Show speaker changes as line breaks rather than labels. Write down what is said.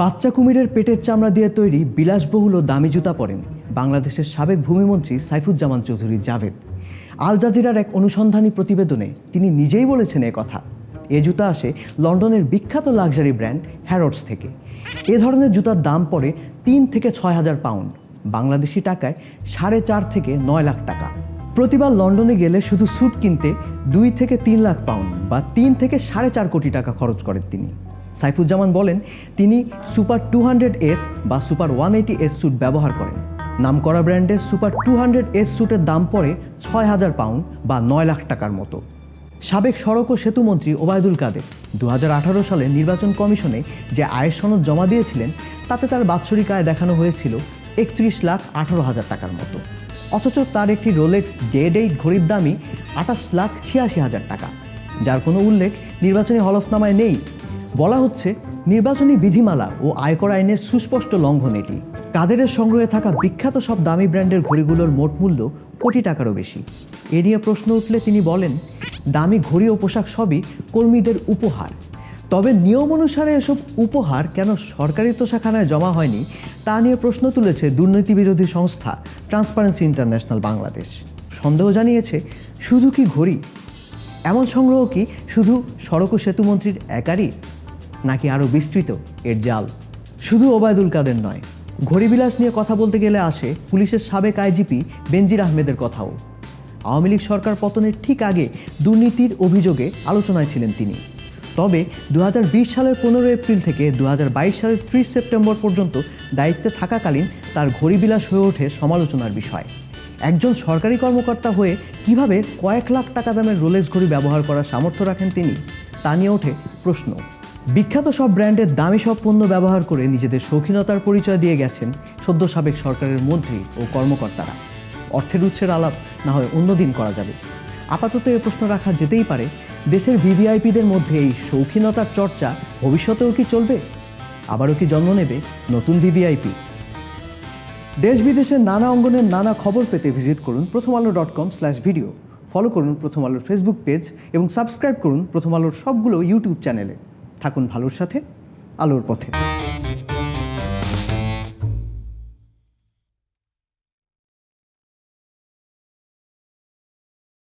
বাচ্চা কুমিরের পেটের চামড়া দিয়ে তৈরি বিলাসবহুল ও দামি জুতা পরেন বাংলাদেশের সাবেক ভূমিমন্ত্রী সাইফুজ্জামান চৌধুরী জাভেদ। আল জাজিরার এক অনুসন্ধানী প্রতিবেদনে তিনি নিজেই বলেছেন এ কথা। এ জুতা আসে লন্ডনের বিখ্যাত লাক্সারি ব্র্যান্ড হ্যারোডস থেকে। এ ধরনের জুতার দাম পড়ে তিন থেকে ছয় হাজার পাউন্ড। বাংলাদেশি টাকায় সাড়ে চার থেকে নয় লাখ টাকা। প্রতিবার লন্ডনে গেলে শুধু স্যুট কিনতে দুই থেকে তিন লাখ পাউন্ড বা তিন থেকে সাড়ে চার কোটি টাকা খরচ করেন তিনি। সাইফুজ্জামান বলেন, তিনি সুপার টু হান্ড্রেড এস বা super one eighty S suit ব্যবহার করেন। নামকরা ব্র্যান্ডের সুপার টু হান্ড্রেড এস স্যুটের দাম পড়ে ছয় হাজার পাউন্ড বা নয় লাখ টাকার মতো। সাবেক সড়ক ও সেতুমন্ত্রী ওবায়দুল কাদের দু হাজার আঠারো সালে নির্বাচন কমিশনে যে আয়ের সনদ জমা দিয়েছিলেন, তাতে তার বাৎসরিক আয় দেখানো হয়েছিল একত্রিশ লাখ আঠারো হাজার টাকার মতো। অথচ তার একটি রোলেক্স ডেড এইট ঘড়ির দামই আঠাশ লাখ ছিয়াশি হাজার টাকা। যার কোনো উল্লেখ নির্বাচনী হলফনামায় নেই। বলা হচ্ছে, নির্বাচনী বিধিমালা ও আয়কর আইনের সুস্পষ্ট লঙ্ঘন এটি। কাদেরের সংগ্রহে থাকা বিখ্যাত সব দামি ব্র্যান্ডের ঘড়িগুলোর মোট মূল্য কোটি টাকারও বেশি। এ নিয়ে প্রশ্ন উঠলে তিনি বলেন, দামি ঘড়ি ও পোশাক সবই কর্মীদের উপহার। তবে নিয়ম অনুসারে এসব উপহার কেন সরকারি তোষাখানায় জমা হয়নি, তা নিয়ে প্রশ্ন তুলেছে দুর্নীতি বিরোধী সংস্থা ট্রান্সপারেন্সি ইন্টারন্যাশনাল বাংলাদেশ। সন্দেহ জানিয়েছে, শুধু কি ঘড়ি? এমন সংগ্রহ কি শুধু সড়ক ও সেতুমন্ত্রীর একারই? নাকি আরও বিস্তৃত? এর জাল। শুধু ওবায়দুল কাদের নয়, ঘড়িবিলাস নিয়ে কথা বলতে গেলে আসে পুলিশের সাবেক আইজিপি বেনজির আহমেদের কথাও। আওয়ামী লীগ সরকার পতনের ঠিক আগে দুর্নীতির অভিযোগে আলোচনায় ছিলেন তিনি। তবে দু হাজার বিশ সালের পনেরো এপ্রিল থেকে দু হাজার বাইশ সালের ত্রিশ সেপ্টেম্বর পর্যন্ত দায়িত্বে থাকাকালীন তার ঘড়িবিলাস হয়ে ওঠে সমালোচনার বিষয়। একজন সরকারি কর্মকর্তা হয়ে কীভাবে কয়েক লাখ টাকা দামের রোলেক্স ঘড়ি ব্যবহার করার সামর্থ্য রাখেন তিনি, তা নিয়ে ওঠে প্রশ্ন। বিখ্যাত সব ব্র্যান্ডের দামি সব পণ্য ব্যবহার করে নিজেদের শৌখিনতার পরিচয় দিয়ে গেছেন সদ্য সাবেক সরকারের মন্ত্রী ও কর্মকর্তারা। অর্থের উৎসের আলাপ না হয় অন্যদিন করা যাবে। আপাতত এ প্রশ্ন রাখা যেতেই পারে, দেশের ভিভিআইপিদের মধ্যে এই শৌখিনতার চর্চা ভবিষ্যতেও কি চলবে? আবারও কি জন্ম নেবে নতুন ভিভিআইপি? দেশ বিদেশের নানা অঙ্গনের নানা খবর পেতে ভিজিট করুন Prothom Alo dot com slash video. Follow করুন প্রথম আলোর ফেসবুক পেজ এবং সাবস্ক্রাইব করুন প্রথম আলোর সবগুলো ইউটিউব চ্যানেলে। থাকুন ভালোর সাথে আলোর পথে।